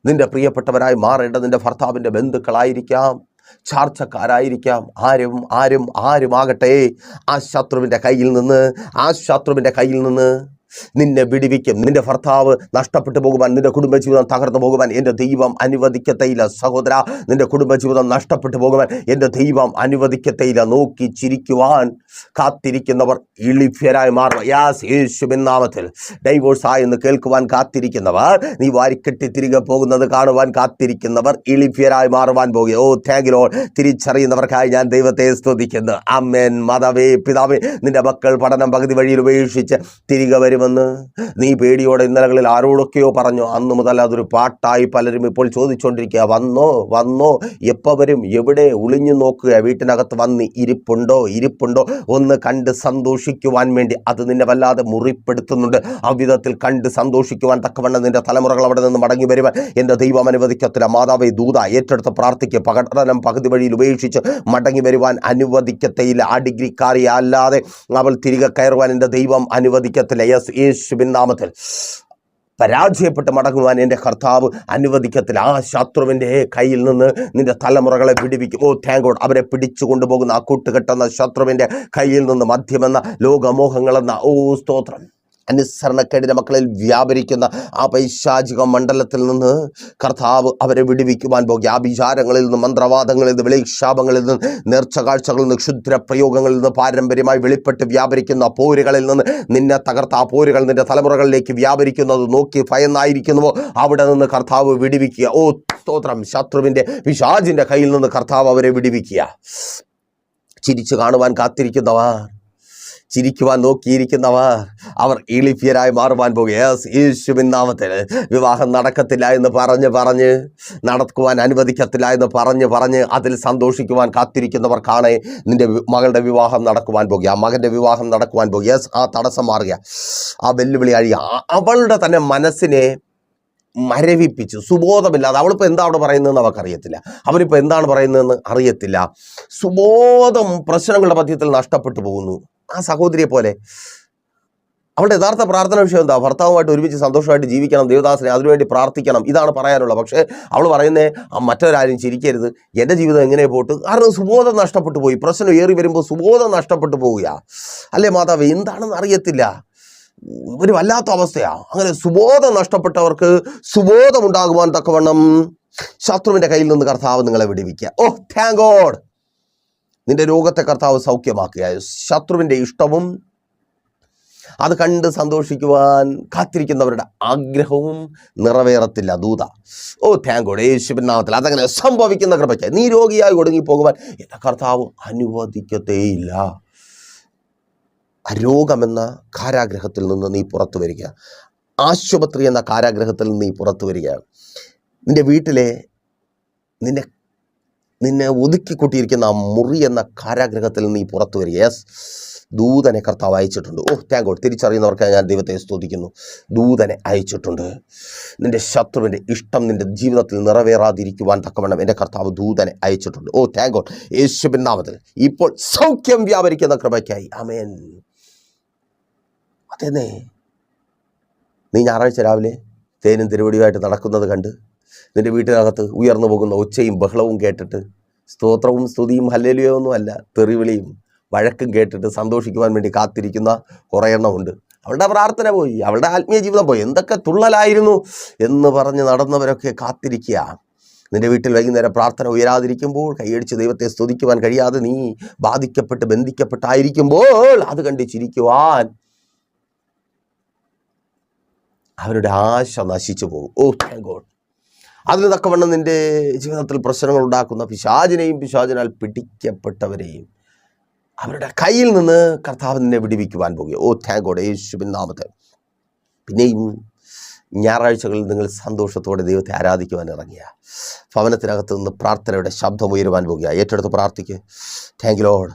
നിന്റെ പ്രിയപ്പെട്ടവരായി മാറേണ്ട നിന്റെ ഭർത്താവിന്റെ ബന്ധുക്കളായിരിക്കാം ചാർച്ചക്കാരായിരിക്കാം. ആരും ആരും ആരുമാകട്ടെ ആ ശത്രുവിന്റെ കയ്യിൽ നിന്ന് ആ ശത്രുവിന്റെ കയ്യിൽ നിന്ന് നിന്നെ വിടിവിക്കും. നിന്റെ ഭർത്താവ് നഷ്ടപ്പെട്ടു പോകുവാൻ നിന്റെ കുടുംബജീവിതം തകർന്നു പോകുവാൻ എന്റെ ദൈവം അനുവദിക്കത്തയില്ല സഹോദര. നിന്റെ കുടുംബജീവിതം നഷ്ടപ്പെട്ടു പോകുവാൻ എന്റെ ദൈവം അനുവദിക്കത്തയില്ല. നോക്കി ചിരിക്കുവാൻ കാത്തിരിക്കുന്നവർ ഇളിഫ്യരായി മാറുക യാസ് നാമത്തിൽ. ഡൈവോഴ്സ് ആയെന്ന് കേൾക്കുവാൻ കാത്തിരിക്കുന്നവർ നീ വാരിക്കെട്ടി തിരികെ പോകുന്നത് കാണുവാൻ കാത്തിരിക്കുന്നവർ ഇളിഫ്യരായി മാറുവാൻ പോകുക ഓ താങ്കിലോ തിരിച്ചറിയുന്നവർക്കായി ഞാൻ ദൈവത്തെ സ്തുതിക്കുന്നു. അമ്മേൻ മതവേ പിതാവേ നിന്റെ മക്കൾ പഠനം പകുതി വഴിയിൽ ഉപേക്ഷിച്ച് തിരികെ വരുമെന്ന് നീ പേടിയോടെ ഇന്നലകളിൽ ആരോടൊക്കെയോ പറഞ്ഞു? അന്നു മുതൽ അതൊരു പാട്ടായി പലരും ഇപ്പോൾ ചോദിച്ചുകൊണ്ടിരിക്കുക വന്നോ? വന്നോ? എപ്പോൾ വരും? എവിടെ? ഒളിഞ്ഞു നോക്കുക. വീട്ടിനകത്ത് വന്ന് ഇരിപ്പുണ്ടോ? ഇരിപ്പുണ്ടോ? ഒന്ന് കണ്ട് സന്തോഷിക്കുവാൻ വേണ്ടി. അത് നിന്നെ വല്ലാതെ മുറിപ്പെടുത്തുന്നുണ്ട്. അവിധത്തിൽ കണ്ട് സന്തോഷിക്കുവാൻ തക്കവണ്ണം നിന്റെ തലമുറകൾ അവിടെ നിന്ന് മടങ്ങി വരുവാൻ എന്റെ ദൈവം അനുവദിക്കത്തില്ല. മാതാവേ ദൂത ഏറ്റെടുത്ത് പ്രാർത്ഥിക്കുക പകടനം പകുതി വഴിയിൽ ഉപേക്ഷിച്ച് മടങ്ങി വരുവാൻ അനുവദിക്കത്തേയില്ല. ആ ഡിഗ്രിക്കാരി അല്ലാതെ അവൾ തിരികെ കയറുവാൻ എന്റെ ദൈവം അനുവദിക്കത്തില്ല. യെസ് യേശുവിൻ നാമത്തിൽ പരാജയപ്പെട്ട് മടങ്ങുവാൻ എന്റെ കർത്താവ് അനുവദിക്കത്തില്ല. ആ ശത്രുവിന്റെ കയ്യിൽ നിന്ന് നിന്റെ തലമുറകളെ വിടുവിക്കും. ഓ താങ്കോട് അവരെ പിടിച്ചു കൊണ്ടുപോകുന്ന ആ കൂട്ടുകെട്ടെന്ന ശത്രുവിന്റെ കയ്യിൽ നിന്ന് മദ്യമെന്ന ലോകമോഹങ്ങളെന്ന ഓ സ്തോത്രം. അനുസരണക്കേടിന്റെ മക്കളിൽ വ്യാപരിക്കുന്ന ആ പൈശാചിക മണ്ഡലത്തിൽ നിന്ന് കർത്താവ് അവരെ വിടുവിക്കുവാൻ പോകുക. ആ വിചാരങ്ങളിൽ നിന്ന് മന്ത്രവാദങ്ങളിൽ നിന്ന് വിളിക്ഷാപങ്ങളിൽ നിന്ന് നേർച്ച കാഴ്ചകളിൽ നിന്ന് ക്ഷുദ്ര പ്രയോഗങ്ങളിൽ നിന്ന് പാരമ്പര്യമായി വെളിപ്പെട്ട് വ്യാപരിക്കുന്ന പോരുകളിൽ നിന്ന് നിന്നെ തകർത്ത ആ പോരുകൾ നിന്റെ തലമുറകളിലേക്ക് വ്യാപരിക്കുന്നത് നോക്കി ഭയന്നായിരിക്കുന്നുവോ? അവിടെ നിന്ന് കർത്താവ് വിടുവിക്കുക. ഓ സ്തോത്രം. ശത്രുവിന്റെ പിശാചിന്റെ കയ്യിൽ നിന്ന് കർത്താവ് അവരെ വിടുവിക്കുക. ചിരിച്ചു കാണുവാൻ കാത്തിരിക്കുന്നവർ ചിരിക്കുവാൻ നോക്കിയിരിക്കുന്നവർ അവർ ഇളിപ്യരായി മാറുവാൻ പോകും. യേസ് നാമത്തിൽ വിവാഹം നടക്കത്തില്ല എന്ന് പറഞ്ഞ് പറഞ്ഞ് നടക്കുവാൻ അനുവദിക്കത്തില്ല എന്ന് പറഞ്ഞ് പറഞ്ഞ് അതിൽ സന്തോഷിക്കുവാൻ കാത്തിരിക്കുന്നവർക്കാണ് നിന്റെ നിന്റെ മകളുടെ വിവാഹം നടക്കുവാൻ പോകുക. ആ മകന്റെ വിവാഹം നടക്കുവാൻ പോകുക. യെസ് ആ തടസ്സം മാറുക. ആ വെല്ലുവിളി അഴിയുക. അവളുടെ തന്നെ മനസ്സിനെ മരവിപ്പിച്ചു. സുബോധമില്ലാതെ അവളിപ്പോൾ എന്താ അവിടെ പറയുന്നതെന്ന് അവൾക്കറിയത്തില്ല അവരിപ്പോൾ എന്താണ് പറയുന്നതെന്ന് അറിയത്തില്ല. സുബോധം പ്രശ്നങ്ങളുടെ മധ്യത്തിൽ നഷ്ടപ്പെട്ടു പോകുന്നു. ആ സഹോദരിയെ പോലെ. അവളുടെ യഥാർത്ഥ പ്രാർത്ഥന വിഷയം എന്താ? ഭർത്താവുമായിട്ട് ഒരുമിച്ച് സന്തോഷമായിട്ട് ജീവിക്കണം ദേവദാസനെ അതിനുവേണ്ടി പ്രാർത്ഥിക്കണം ഇതാണ് പറയാനുള്ളത്. പക്ഷേ അവൾ പറയുന്നേ "ആ, മറ്റൊരാരും ചിരിക്കരുത്. എന്റെ ജീവിതം എങ്ങനെ പോട്ട്? കാരണം സുബോധം നഷ്ടപ്പെട്ടു പോയി. പ്രശ്നം ഏറി വരുമ്പോൾ സുബോധം നഷ്ടപ്പെട്ടു പോവുക അല്ലേ മാതാവ്? എന്താണെന്ന് അറിയത്തില്ല. ഒരു വല്ലാത്ത അവസ്ഥയാണ് അങ്ങനെ സുബോധം നഷ്ടപ്പെട്ടവർക്ക് സുബോധം ഉണ്ടാകുവാൻ തക്കവണ്ണം ശത്രുവിന്റെ കയ്യിൽ നിന്ന് കർത്താവ് നിങ്ങളെ വിടുവിക്കുക. ഓ താങ്ക് ഗോഡ് നിന്റെ രോഗത്തെ കർത്താവ് സൗഖ്യമാക്കുക ശത്രുവിന്റെ ഇഷ്ടവും അത് കണ്ട് സന്തോഷിക്കുവാൻ കാത്തിരിക്കുന്നവരുടെ ആഗ്രഹവും നിറവേറത്തില്ല ദൂത. ഓ താങ്ക് ഗോഡ് അതങ്ങനെ സംഭവിക്കുന്ന കൃപയ്ക്ക് നീ രോഗിയായി ഒടുങ്ങി പോകുവാൻ എന്റെ കർത്താവ് അനുവദിക്കത്തേയില്ല. രോഗമെന്ന കാരാഗ്രഹത്തിൽ നിന്ന് നീ പുറത്തു വരിക. ആശുപത്രി എന്ന കാരാഗ്രഹത്തിൽ നിന്ന് നീ പുറത്തു വരിക. നിന്റെ വീട്ടിലെ നിന്നെ നിന്നെ ഒതുക്കിക്കൂട്ടിയിരിക്കുന്ന ആ മുറി എന്ന കാരാഗ്രഹത്തിൽ നീ പുറത്തു വരിക. യെസ് ദൂതനെ കർത്താവ് അയച്ചിട്ടുണ്ട്. ഓ താങ്ക് ഗോഡ് തിരിച്ചറിയുന്നവർക്ക് ഞാൻ ദൈവത്തെ സ്തുതിക്കുന്നു. ദൂതനെ അയച്ചിട്ടുണ്ട്. നിന്റെ ശത്രുവിന്റെ ഇഷ്ടം നിന്റെ ജീവിതത്തിൽ നിറവേറാതിരിക്കുവാൻ തക്കവണ്ണം എന്റെ കർത്താവ് ദൂതനെ അയച്ചിട്ടുണ്ട്. ഓ താങ്ക് ഗോഡ് യേശു നാമത്തിൽ ഇപ്പോൾ സൗഖ്യം വ്യാപരിക്കുന്ന കൃപയ്ക്കായി. അമേൻ അതെന്നേ. നീ ഞായറാഴ്ച രാവിലെ തേനും തിരുവടിയുമായിട്ട് നടക്കുന്നത് കണ്ട് നിന്റെ വീട്ടിനകത്ത് ഉയർന്നു പോകുന്ന ഒച്ചയും ബഹളവും കേട്ടിട്ട് സ്തോത്രവും സ്തുതിയും ഹല്ലലിയൊന്നും അല്ല തെറിവിളിയും വഴക്കും കേട്ടിട്ട് സന്തോഷിക്കുവാൻ വേണ്ടി കാത്തിരിക്കുന്ന കുറേ എണ്ണമുണ്ട് അവളുടെ പ്രാർത്ഥന പോയി അവളുടെ ആത്മീയ ജീവിതം പോയി. എന്തൊക്കെ തുള്ളലായിരുന്നു എന്ന് പറഞ്ഞ് നടന്നവരൊക്കെ കാത്തിരിക്കുക. നിന്റെ വീട്ടിൽ വൈകുന്നേരം പ്രാർത്ഥന ഉയരാതിരിക്കുമ്പോൾ കൈയടിച്ച് ദൈവത്തെ സ്തുതിക്കുവാൻ കഴിയാതെ നീ ബാധിക്കപ്പെട്ട് ബന്ധിക്കപ്പെട്ടായിരിക്കുമ്പോൾ അത് കണ്ട് ചിരിക്കുവാൻ അവരുടെ ആശ നശിച്ചു പോകും. ഓ താങ്ക് ഗോഡ് അതിന് തക്കവണ്ണം നിന്റെ ജീവിതത്തിൽ പ്രശ്നങ്ങൾ ഉണ്ടാക്കുന്ന പിശാചിനെയും പിശാചിനാൽ പിടിക്കപ്പെട്ടവരെയും അവരുടെ കയ്യിൽ നിന്ന് കർത്താവ് നിന്നെ വിടിവിക്കുവാൻ പോകുക ഓ താങ്ക് ഗോഡ് യേശുവിൻ നാമത്തെ പിന്നെയും ഞായറാഴ്ചകളിൽ നിങ്ങൾ സന്തോഷത്തോടെ ദൈവത്തെ ആരാധിക്കുവാൻ ഇറങ്ങിയ ഭവനത്തിനകത്ത് നിന്ന് പ്രാർത്ഥനയുടെ ശബ്ദം ഉയരുവാൻ പോകുക ഏറ്റെടുത്ത് പ്രാർത്ഥിക്ക്. താങ്ക് ലോഡ്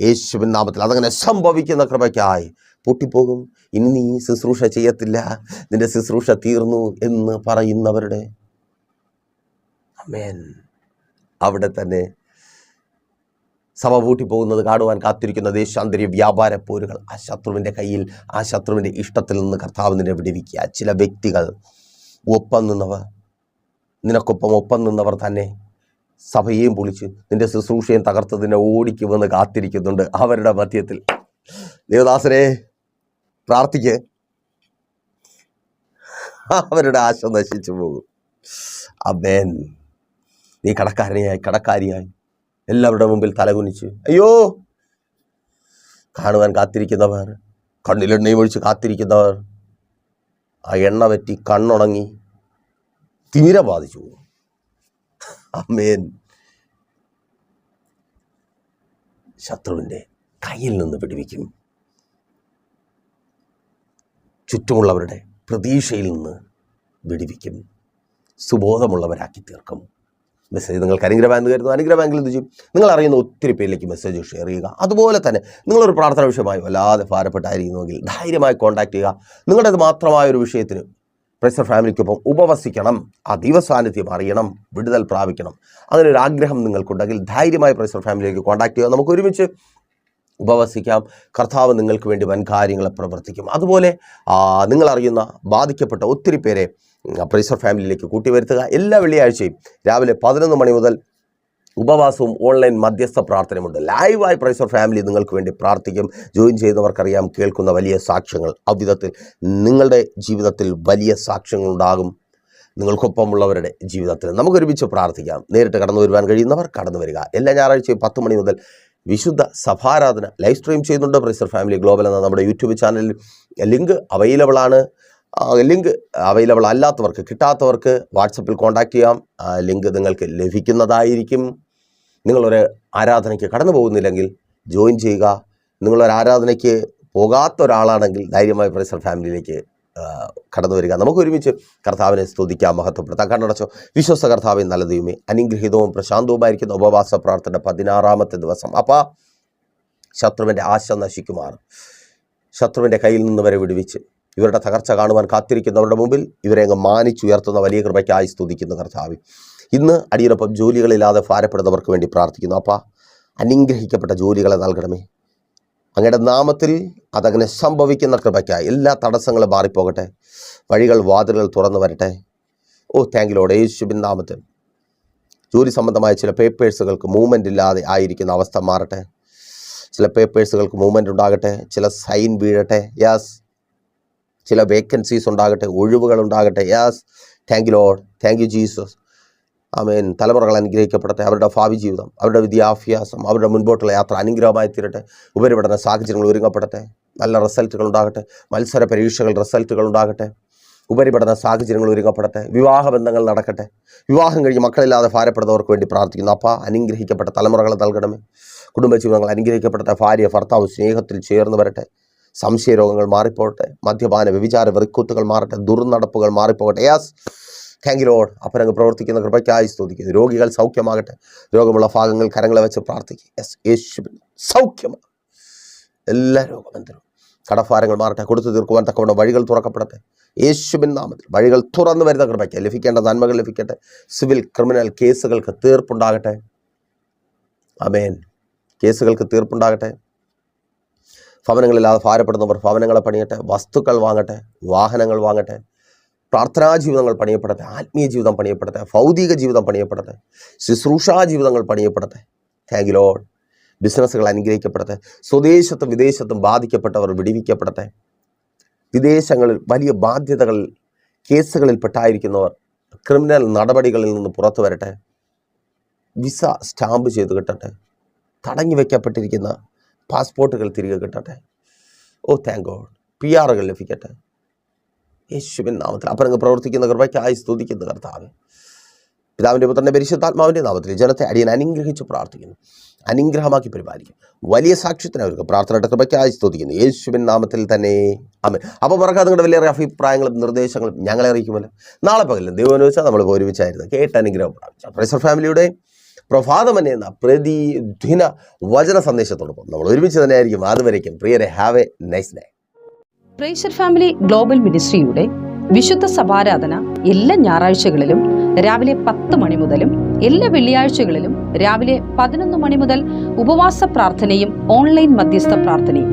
യേശുവിൻ നാമത്തിൽ അതങ്ങനെ സംഭവിക്കുന്ന കൃപയ്ക്കായി പൊട്ടിപ്പോകും. ഇനി നീ ശുശ്രൂഷ ചെയ്യത്തില്ല. നിന്റെ ശുശ്രൂഷ തീർന്നു എന്ന് പറയുന്നവരുടെ അമേൻ അവിടെ തന്നെ സഭ പൂട്ടിപ്പോകുന്നത് കാണുവാൻ കാത്തിരിക്കുന്ന ദേശാന്തരീയ വ്യാപാര പോരുകൾ. ആ ശത്രുവിന്റെ കയ്യിൽ ആ ശത്രുവിന്റെ ഇഷ്ടത്തിൽ നിന്ന് കർത്താവ് നിന്നെ വിടുവിക്കുക. ചില വ്യക്തികൾ ഒപ്പം നിന്നവർ നിനക്കൊപ്പം ഒപ്പം നിന്നവർ തന്നെ സഭയെയും പൊളിച്ച് നിന്റെ ശുശ്രൂഷയും തകർത്തതിനെ നിന്നെ ഓടിക്കുമെന്ന് കാത്തിരിക്കുന്നുണ്ട് അവരുടെ മധ്യത്തിൽ. ദേവദാസനെ പ്രാർത്ഥിക്ക്. അവരുടെ ആശ നശിച്ചു പോകും. അമേൻ നീ കടക്കാരനെയായി കടക്കാരിയായി. എല്ലാവരുടെ മുമ്പിൽ തലകുനിച്ച് അയ്യോ കാണുവാൻ കാത്തിരിക്കുന്നവർ കണ്ണിലെണ്ണയും ഒഴിച്ച് കാത്തിരിക്കുന്നവർ. ആ എണ്ണ പറ്റി കണ്ണുണങ്ങി തീരെ ബാധിച്ചു അമ്മേൻ ശത്രുവിന്റെ കയ്യിൽ നിന്ന് വിടുവിക്കും. ചുറ്റുമുള്ളവരുടെ പ്രതീക്ഷയിൽ നിന്ന് വിടിവിക്കും. സുബോധമുള്ളവരാക്കി തീർക്കും മെസ്സേജ് നിങ്ങൾക്ക് അനുഗ്രഹ ബാങ്ക് കരുതുന്നു അനുഗ്രഹ ബാങ്കിൽ എന്ത് ചെയ്യും? നിങ്ങൾ അറിയുന്ന ഒത്തിരി പേരിലേക്ക് മെസ്സേജ് ഷെയർ ചെയ്യുക. അതുപോലെ തന്നെ നിങ്ങളൊരു പ്രാർത്ഥന വിഷയമായി വല്ലാതെ ഭാരപ്പെട്ടായിരിക്കുന്നുവെങ്കിൽ ധൈര്യമായി കോൺടാക്ട് ചെയ്യുക. നിങ്ങളുടേത് മാത്രമായ ഒരു വിഷയത്തിന് പ്രൈസർ ഫാമിലിക്കൊപ്പം ഉപവസിക്കണം. ആ ദൈവസാന്നിധ്യം അറിയണം. വിടുതൽ പ്രാപിക്കണം. അങ്ങനെ ഒരു ആഗ്രഹം നിങ്ങൾക്കുണ്ടെങ്കിൽ ധൈര്യമായി പ്രൈസർ ഫാമിലിയിലേക്ക് കോൺടാക്ട് ചെയ്യുക. നമുക്ക് ഒരുമിച്ച് ഉപവസിക്കാം. കർത്താവ് നിങ്ങൾക്ക് വേണ്ടി വൻ കാര്യങ്ങളെ പ്രവർത്തിക്കും. അതുപോലെ നിങ്ങളറിയുന്ന ബാധിക്കപ്പെട്ട ഒത്തിരി പേരെ പ്രൈസർ ഫാമിലിയിലേക്ക് കൂട്ടിവരുത്തുക എല്ലാ വെള്ളിയാഴ്ചയും രാവിലെ പതിനൊന്ന് മണി മുതൽ ഉപവാസവും ഓൺലൈൻ മധ്യസ്ഥ പ്രാർത്ഥനയുമുണ്ട് ലൈവായി പ്രൈസർ ഫാമിലി നിങ്ങൾക്ക് വേണ്ടി പ്രാർത്ഥിക്കും. ജോയിൻ ചെയ്യുന്നവർക്കറിയാം കേൾക്കുന്ന വലിയ സാക്ഷ്യങ്ങൾ. അവിധത്തിൽ നിങ്ങളുടെ ജീവിതത്തിൽ വലിയ സാക്ഷ്യങ്ങൾ ഉണ്ടാകും നിങ്ങൾക്കൊപ്പമുള്ളവരുടെ ജീവിതത്തിൽ നമുക്കൊരുമിച്ച് പ്രാർത്ഥിക്കാം. നേരിട്ട് കടന്നു വരുവാൻ കഴിയുന്നവർ കടന്നു വരിക. എല്ലാ ഞായറാഴ്ചയും പത്ത് മണി മുതൽ വിശുദ്ധ സഭാരാധന ലൈവ് സ്ട്രീം ചെയ്യുന്നുണ്ട്. പ്രൈസർ ഫാമിലി ഗ്ലോബൽ എന്ന നമ്മുടെ യൂട്യൂബ് ചാനലിൽ. ലിങ്ക് അവൈലബിൾ ആണ്. ലിങ്ക് അവൈലബിൾ അല്ലാത്തവർക്ക് കിട്ടാത്തവർക്ക് വാട്സപ്പിൽ കോൺടാക്റ്റ് ചെയ്യാം. ലിങ്ക് നിങ്ങൾക്ക് ലഭിക്കുന്നതായിരിക്കും. നിങ്ങളൊരു ആരാധനയ്ക്ക് കടന്നു പോകുന്നില്ലെങ്കിൽ ജോയിൻ ചെയ്യുക. നിങ്ങളൊരു ആരാധനയ്ക്ക് പോകാത്ത ഒരാളാണെങ്കിൽ ധൈര്യമായി പ്രൈസർ ഫാമിലിയിലേക്ക് കടന്നു വരിക. നമുക്ക് ഒരുമിച്ച് കർത്താവിനെ സ്തുതിക്കാം മഹത്വപ്പെടുത്താം. കണ്ണടച്ചോ. വിശ്വസ കർത്താവെ നല്ല ദൈവമേ അനുഗ്രഹീതവും പ്രശാന്തവുമായിരിക്കുന്ന ഉപവാസ പ്രാർത്ഥന പതിനാറാമത്തെ ദിവസം. അപ്പം ശത്രുവിന്റെ ആശ നശിക്കുമാർ. ശത്രുവിന്റെ കയ്യിൽ നിന്ന് വരെ വിടുവിച്ച് ഇവരുടെ തകർച്ച കാണുവാൻ കാത്തിരിക്കുന്നവരുടെ മുമ്പിൽ ഇവരെ അങ്ങ് മാനിച്ചുയർത്തുന്ന വലിയ കൃപയ്ക്കായി സ്തുതിക്കുന്ന കർത്താവ്. ഇന്ന് അടിയൊപ്പം ജോലികളില്ലാതെ ഭാരപ്പെടുന്നവർക്ക് വേണ്ടി പ്രാർത്ഥിക്കുന്നു. അപ്പ അനുഗ്രഹിക്കപ്പെട്ട ജോലികളെ നൽകണമേ. അങ്ങയുടെ നാമത്തിൽ അതങ്ങനെ സംഭവിക്കുന്ന കൃപയ്ക്കായി എല്ലാ തടസ്സങ്ങളും മാറിപ്പോകട്ടെ. വഴികൾ വാതിലുകൾ തുറന്നു വരട്ടെ. ഓ താങ്കിലോട് യേശുബിൻ നാമത്തിൽ. ജോലി സംബന്ധമായ ചില പേപ്പേഴ്സുകൾക്ക് മൂവ്മെന്റ് ഇല്ലാതെ ആയിരിക്കുന്ന അവസ്ഥ മാറട്ടെ. ചില പേപ്പേഴ്സുകൾക്ക് മൂവ്മെന്റ് ഉണ്ടാകട്ടെ. ചില സൈൻ വീഴട്ടെ. യാസ് ചില വേക്കൻസീസ് ഉണ്ടാകട്ടെ ഒഴിവുകൾ ഉണ്ടാകട്ടെ. Yes thank you lord thank you Jesus amen തലമുറകൾ അനുഗ്രഹിക്കപ്പെടട്ടെ. അവരുടെ ഭാവി ജീവിതം അവരുടെ വിദ്യാഭ്യാസം അവരുടെ മുൻപോട്ടുള്ള യാത്ര അനുഗ്രഹമായി തീരട്ടെ. ഉപരിപഠന സാഹചര്യങ്ങൾ ഒരുങ്ങപ്പെടട്ടെ. നല്ല റിസൾട്ടുകൾ ഉണ്ടാകട്ടെ. മത്സര പരീക്ഷകൾ റിസൾട്ടുകൾ ഉണ്ടാകട്ടെ. ഉപരിപഠന സാഹചര്യങ്ങൾ ഒരുങ്ങപ്പെടട്ടെ. വിവാഹ ബന്ധങ്ങൾ നടക്കട്ടെ. വിവാഹം കഴിഞ്ഞ് മക്കളില്ലാതെ ഭാരപ്പെടുന്നവർക്ക് വേണ്ടി പ്രാർത്ഥിക്കുന്നു. അപ്പ അനുഗ്രഹിക്കപ്പെട്ട തലമുറകൾ നൽകണമേ. കുടുംബജീവിതങ്ങൾ അനുഗ്രഹിക്കപ്പെടട്ടെ ഭാര്യ ഭർത്താവ് സ്നേഹത്തിൽ ചേർന്ന് വരട്ടെ. സംശയരോഗങ്ങൾ മാറിപ്പോകട്ടെ മദ്യപാന വ്യഭിചാര വെറിക്കൂത്തുകൾ മാറട്ടെ ദുർനടപ്പുകൾ മാറിപ്പോകട്ടെ. യാസ് താങ്ക് യു ലോഡ് അപ്പനങ്ങ് പ്രവർത്തിക്കുന്ന കൃപയ്ക്കായി സ്തുതിക്കുന്നു. രോഗികൾ സൗഖ്യമാകട്ടെ. രോഗമുള്ള ഭാഗങ്ങൾ കരങ്ങളെ വെച്ച് പ്രാർത്ഥിക്കും. യെസ് യേശുവിൻ സൗഖ്യമാണ് എല്ലാ രോഗബന്ധനും കടഭാരങ്ങൾ മാറട്ടെ. കൊടുത്തു തീർക്കുവാൻ തക്കവണ്ണം വഴികൾ തുറക്കപ്പെടട്ടെ. യേശുബിൻ നാമത്തിൽ വഴികൾ തുറന്നു വരുന്ന കൃപയ്ക്ക് ലഭിക്കേണ്ട നന്മകൾ ലഭിക്കട്ടെ. Civil criminal കേസുകൾക്ക് തീർപ്പുണ്ടാകട്ടെ. അമേൻ കേസുകൾക്ക് തീർപ്പുണ്ടാകട്ടെ. ഭവനങ്ങളില്ലാതെ ഭാരപ്പെടുന്നവർ ഭവനങ്ങളെ പണിയട്ടെ വസ്തുക്കൾ വാങ്ങട്ടെ വാഹനങ്ങൾ വാങ്ങട്ടെ പ്രാർത്ഥനാ ജീവിതങ്ങൾ പണിയപ്പെടട്ടെ ആത്മീയ ജീവിതം പണിയപ്പെടട്ടെ ഭൗതിക ജീവിതം പണിയപ്പെടട്ടെ ശുശ്രൂഷാ ജീവിതങ്ങൾ പണിയപ്പെടട്ടെ. താങ്ക് ലോഡ് ബിസിനസ്സുകൾ അനുഗ്രഹിക്കപ്പെടട്ടെ. സ്വദേശത്തും വിദേശത്തും ബാധിക്കപ്പെട്ടവർ വിടിവിക്കപ്പെടട്ടെ. വിദേശങ്ങളിൽ വലിയ ബാധ്യതകൾ കേസുകളിൽ പെട്ടായിരിക്കുന്നവർ ക്രിമിനൽ നടപടികളിൽ നിന്ന് പുറത്തു വരട്ടെ. വിസ സ്റ്റാമ്പ് ചെയ്ത് കിട്ടട്ടെ. തടഞ്ഞു വയ്ക്കപ്പെട്ടിരിക്കുന്ന പാസ്പോർട്ടുകൾ തിരികെ കിട്ടട്ടെ? ഓ താങ്ക് ഗോഡ് പി ആറുകൾ ലഭിക്കട്ടെ? യേശുവിൻ നാമത്തിൽ. അപ്പനങ്ങ് പ്രവർത്തിക്കുന്ന കൃപയ്ക്കായി സ്തുതിക്കുന്ന കർത്താവ്. പിതാവിന്റെ പുത്രന്റെ പരിശുദ്ധാത്മാവിന്റെ നാമത്തിൽ ജനത്തെ അടിയൻ അനുഗ്രഹിച്ച് പ്രാർത്ഥിക്കുന്നു. അനുഗ്രഹമാക്കി പരിപാലിക്കും. വലിയ സാക്ഷ്യത്തിന് അവർക്ക് പ്രാർത്ഥനയുടെ കൃപയ്ക്കായി സ്തുതിക്കുന്നു. യേശുവിൻ നാമത്തിൽ തന്നെ. അമ്മ അപ്പോൾ പറക്കാതെ നിങ്ങളുടെ വലിയ അഭിപ്രായങ്ങളും നിർദ്ദേശങ്ങളും ഞങ്ങളെ അറിയിക്കുമല്ലോ. നാളെ പകലും ദൈവം വെച്ചാൽ നമ്മൾ ഒരുമിച്ചായിരുന്നു. കേട്ട് അനുഗ്രഹം പ്രാപിച്ചു പ്രൈസർ ഫാമിലിയുടെ പ്രഭാതമനെ എന്ന പ്രതിദിന വചന സന്ദേശത്തോടൊപ്പം നമ്മൾ ഒരുമിച്ച് തന്നെ ആയിരിക്കും അതുവരേക്കും. പ്രിയരെ have a nice day praiser family global മിനിസ്ട്രിയുടെ വിശുദ്ധ സഭാരാധന എല്ലാ ഞായറാഴ്ചകളിലും രാവിലെ പത്ത് മണി മുതലും എല്ലാ വെള്ളിയാഴ്ചകളിലും രാവിലെ പതിനൊന്ന് മണി മുതൽ ഉപവാസ പ്രാർത്ഥനയും ഓൺലൈൻ മധ്യസ്ഥ പ്രാർത്ഥനയും.